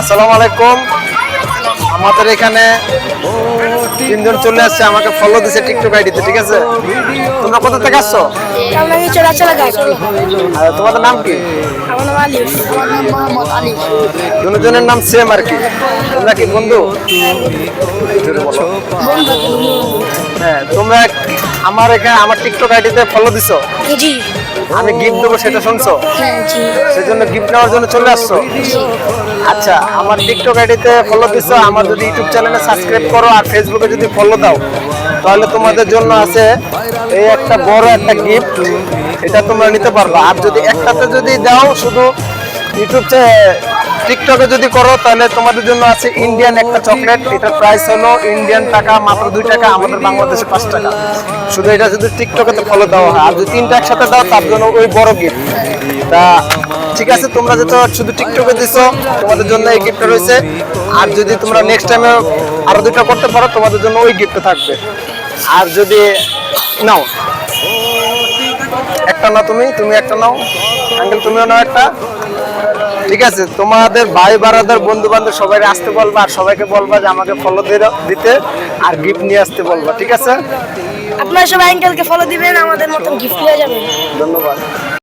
আসসালামু আলাইকুম। আমাদের এখানে তিনজন চলে আসছে আমাকে ফলো দিছে টিকটক আইডিতে ঠিক আছে? তোমরা কোথা থেকে আসছো? তোমাদের নাম কি? দুজনের নাম সেম আর কি। তোমরা কি বন্ধু? হ্যাঁ তোমরা আমার এখানে আমার টিকটক আইডিতে ফলো দিছো? জি। আমি গিফট দেবো সেটা শুনছো? সেই জন্য সেজন্য গিফট নেওয়ার জন্য চলে আসছো? আচ্ছা আমার টিকটক আইডিতে ফলো দিছো আমার যদি ইউটিউব চ্যানেলে সাবস্ক্রাইব করো আর ফেসবুকে যদি ফলো দাও তাহলে তোমাদের জন্য আছে এই একটা বড় একটা গিফট এটা তোমরা নিতে পারবা। আর যদি একটাতে যদি দাও শুধু ইউটিউব টিকটকে যদি করো, তাহলে তোমাদের জন্য আছে ইন্ডিয়ান একটা চকলেট এটার প্রাইস হলো ইন্ডিয়ান টাকা, মাত্র দুই টাকা, আমাদের বাংলাদেশে পাঁচ টাকা। শুধু এটা শুধু টিকটকে তো ফলো দেওয়া হয়। আর যদি তিনটা একসাথে দাও, তার জন্য ওই বড় গিফট তা ঠিক আছে, তোমরা যেহেতু শুধু টিকটকে দিছো, তোমাদের জন্য এই গিফটটা রয়েছে। আর যদি তোমরা নেক্সট টাইমে আরও দুটো করতে পারো, তোমাদের জন্য ওই গিফটটা থাকবে। আর যদি নাও, একটা নাও তুমি তুমি একটা নাও। আঙ্কেল তুমিও নাও একটা। ঠিক আছে তোমাদের ভাই বারাদার বন্ধু বান্ধব সবাই আসতে বলবা আর সবাইকে বলবা যে আমাকে ফলো দিতে আর গিফট নিয়ে আসতে বলবা ঠিক আছে? আপনারা সবাই অ্যাঙ্কেলকে ফলো দিবেন আমাদের মতন গিফট হয়ে যাবেন ধন্যবাদ।